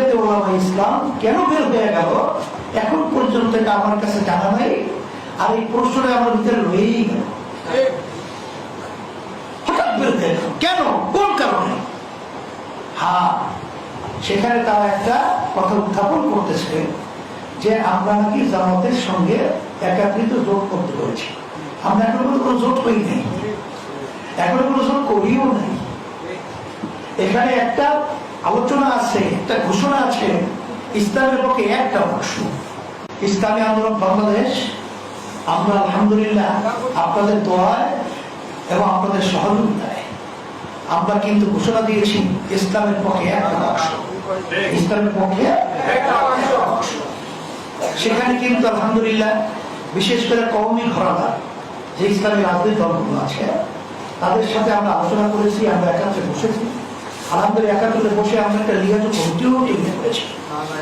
জমিয়তে ওলামা ইসলাম, কেন বের হয়ে গেল? এখন পর্যন্ত এটা আমার কাছে জানা নাই, আর এই প্রশ্নটা আমার ভিতরে রয়েই গেল। কেন? কোন কারণে? হ্যাঁ সেখানে তারা একটা কথা উত্থাপন করতেছে যে আমরা নাকি জামাতের সঙ্গে একাত্রিত জোট করতে পেরেছি। আমরা এখন কোনো জোট করি নাই। এখনও কোনো জোট করিও নাই। এখানে একটা আলোচনা আছে, একটা ঘোষণা আছে, ইসলামের পক্ষে একটা অংশ ইসলামী আন্দোলন বাংলাদেশ, আমরা আলহামদুলিল্লাহ আপনাদের দোয়ায় এবং আপনাদের সহযোগিতায়। আমরা কিন্তু ঘোষণা দিয়েছি, ইসলামের পক্ষে একটা অংশ। ইসলামের পক্ষে সেখানে কিন্তু আলহামদুলিল্লাহ বিশেষ করে কওমি ঘরানা, যে ইসলামী রাজনৈতিক দলগুলো আছে, তাদের সাথে আমরা আলোচনা করেছি, আমরা একাত্রে বসেছি। আলহামদুলিল্লাহ একাত্রে বসে আমরা একটা লিয়াজ কমিটিও ঠিক করেছি।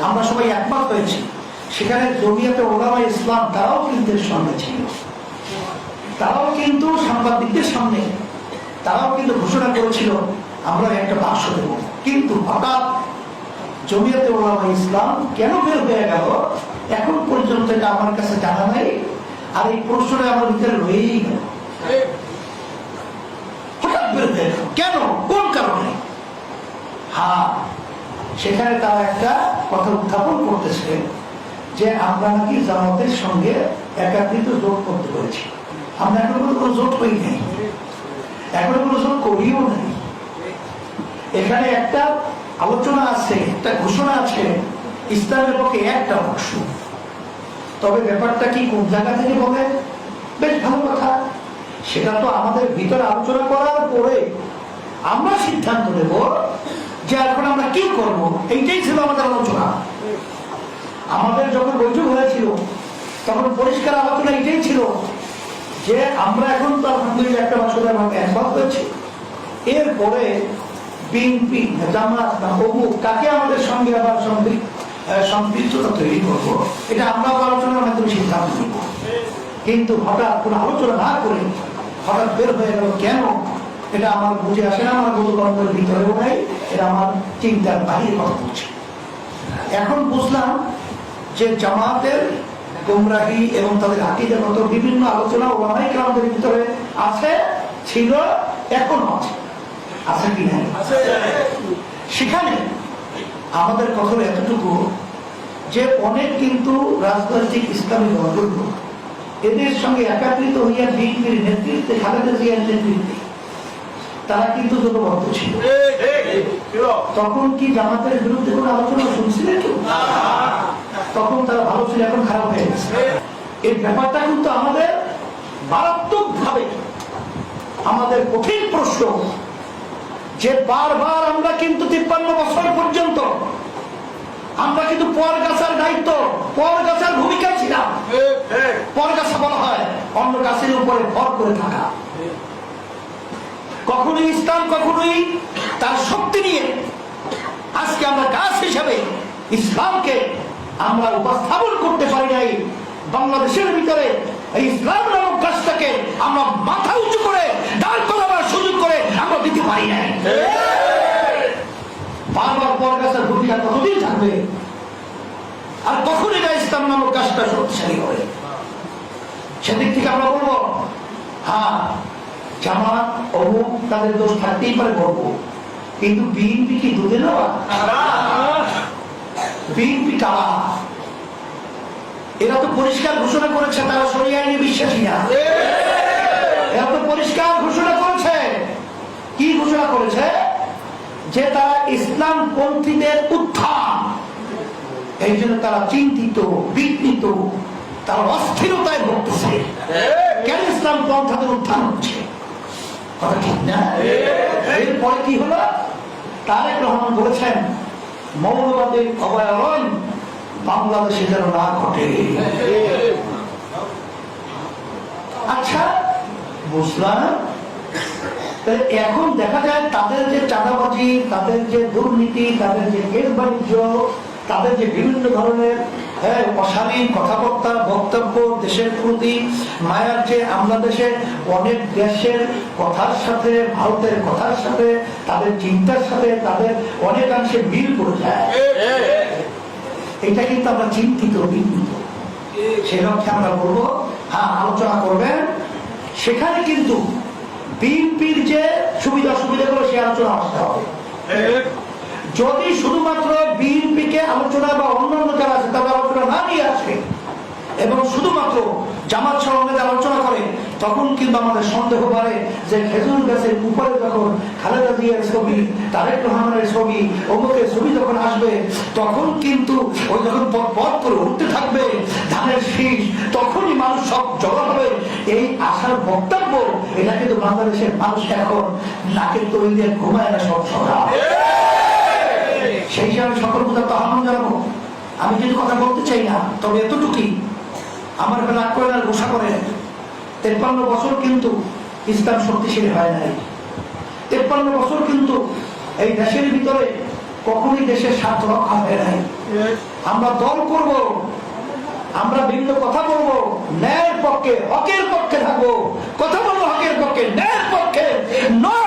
আমরা সবাই একমত হয়েছি। সেখানে জমিয়াতে ওলামা ইসলাম তারাও কিন্তু সঙ্গে ছিল। তারাও কিন্তু সাংবাদিকদের সামনে তারাও কিন্তু ঘোষণা করেছিল আমরা একটা বাক্স দেব। কিন্তু হঠাৎ জমিয়াতে ওলামা ইসলাম কেন বের হয়ে গেল এখন পর্যন্ত এটা আমার কাছে জানা নাই আর এই প্রশ্নটা আমার ভিতরে রয়েই গেল। হঠাৎ বের হয়ে গেল। কেন হ্যাঁ সেখানে তারা একটা কথা উত্থাপন করতেছে যে আমরা নাকি জামাতের সঙ্গে একাত্রিত জোট করতে পেরেছি। আমরা এখনও কোনো জোট করি নাই। এখনও কোনো জোট করিও নাই। এখানে একটা আলোচনা আছে, একটা ঘোষণা আছে, ইসলামের পক্ষে একটা অংশ তবে ব্যাপারটা কি কোন জায়গা থেকে বলে? বেশ ভালো কথা। সেটা তো আমাদের ভিতরে আলোচনা করার পরে আমরা সিদ্ধান্ত নেব যে এখন আমরা কি করব? এইটাই ছিল আমাদের আলোচনা। আমাদের যখন বৈঠক হয়েছিল, তখন পরিষ্কার আলোচনা এটাই ছিল যে আমরা এখন তো আলহামদুলিল্লাহ একটা আমরা একমত হয়েছি। এরপরে বিএনপি, জামাত বা কাকে আমাদের সঙ্গে আবার সম্পৃক্ততা তৈরি করব, এটা আমরা আলোচনার মাধ্যমে সিদ্ধান্ত নিব। কিন্তু হঠাৎ কোনো আলোচনা না করে হঠাৎ বের হয়ে গেল কেন? এটা আমার বুঝে আসে না, আমার বোধকর্মের ভিতরেও নাই। এটা আমার চিন্তার বাহিরে কথা বলছে এখন বুঝলাম যে জামাতের গুমরাহি এবং তাদের আকিদের মতো বিভিন্ন আলোচনা ওলামাই আমাদের ভিতরে আছে ছিল এখনও আছে। আছে কি না সেখানে আমাদের কথা এতটুকু যে অনেক কিন্তু রাজনৈতিক ইসলামী দলগুলো এদের সঙ্গে একাত্রিত হইয়া বিএনপির নেতৃত্বে খালেদা জিয়ার নেতৃত্বে তারা কিন্তু জোটবদ্ধ ছিল। তখন কি জামাতের বিরুদ্ধে কোনো আলোচনা শুনছিলেন কেউ তখন তারা ভালো ছিল, এখন খারাপ হয়ে গেছে। এই ব্যাপারটা কিন্তু আমাদের মারাত্মক ভাবে আমাদের কঠিন প্রশ্ন। যে বারবার আমরা কিন্তু তিপ্পান্ন বছর পর্যন্ত আমরা কিন্তু পর গাছার দায়িত্ব পর গাছার ভূমিকা ছিলাম। পর গাছা বলা হয়, অন্য গাছের উপরে ভর করে থাকা। কখনোই ইসলাম, কখনোই তার শক্তি নিয়ে আজকে আমরা গাছ হিসাবে ইসলামকে আমরা উপস্থাপন করতে পারি নাই। বাংলাদেশের ভিতরে এই ইসলাম নামক গাছটাকে আমরা মাথা উঁচু করে দাঁড় করাবার সুযোগ করে আমরা দিতে পারি নাই। বারবার পর গাছের ভূমিকা ততদিন থাকবে? আর কখন এটা ইসলাম নামক গাছটা শক্তিশালী হবে। সেদিক থেকে আমরা বলব হ্যাঁ জামাত অমুক, তাদের দোষ থাকতেই পারে কিন্তু বিএনপি কি দুধে বিএনপি কারা? এরা তো পরিষ্কার ঘোষণা করেছে, তারা বিশ্বাসী না। এরা তো পরিষ্কার ঘোষণা করেছে। কি ঘোষণা করেছে? যে তারা ইসলাম পন্থীদের উত্থান। এই জন্য তারা চিন্তিত বিঘ্নিত তারা অস্থিরতায় ভুগতেছে। কেন ইসলাম পন্থাদের উত্থান হচ্ছে? এরপরে কি হলো? তারেক রহমান বলেছেন, মৌলবাদের অবয়ারণ বাংলাদেশে যেন না ঘটে। আচ্ছা বুঝলাম। এখন দেখা যায় তাদের যে চাঁদাবাজি, তাদের যে দুর্নীতি, তাদের যে গেট বাণিজ্য তাদের যে বিভিন্ন ধরনের হ্যাঁ অশালীন কথাবার্তা বক্তব্য দেশের প্রতি মায়ার যে আমরা দেশে অনেক দেশের কথার সাথে ভারতের কথার সাথে তাদের চিন্তার সাথে তাদের অনেকাংশে মিল করে যায়। এটা কিন্তু আমরা চিন্তিত বিঘ্নিত সেই লক্ষ্যে আমরা বলব হ্যাঁ আলোচনা করবেন। সেখানে কিন্তু বিএনপির যে সুবিধা অসুবিধাগুলো সে আলোচনা আসতে হবে। যদি শুধুমাত্র বিএনপি কে আলোচনা বা অন্যান্য যারা আছে, তাদের আলোচনা না নিয়ে আসে। এবং শুধুমাত্র জামাত সঙ্গে আলোচনা করে, তখন কিন্তু আমাদের সন্দেহ বাড়ে যে খেজুর গাছের উপরে যখন খালেদা জিয়ার ছবি, তারেক রহমানের ছবি, অমুকের ছবি যখন আসবে, তখন কিন্তু ওই যখন পথ- করে উঠতে থাকবে, ধানের শীষ, তখনই মানুষ সব জমা হবে। এই আশার বক্তব্য, এটা কিন্তু বাংলাদেশের মানুষ এখন নাকের তৈরি ঘুমায় না সব সকাল। সেই হিসাবে সকল কথা তো আহ্বান জানাব। আমি কিন্তু কথা বলতে চাই না, তবে এতটুকুই। আমার বেলা কয়লার ঘোষা করে। তেপ্পান্ন বছর কিন্তু ইসলাম শক্তিশালী হয় নাই। তেপ্পান্ন বছর কিন্তু এই দেশের ভিতরে কখনই দেশের স্বার্থ রক্ষা হয় নাই। আমরা দল করব, আমরা বিভিন্ন কথা বলব, ন্যায়ের পক্ষে, হকের পক্ষে থাকব। কথা বলব হকের পক্ষে, ন্যায়ের পক্ষে, নয়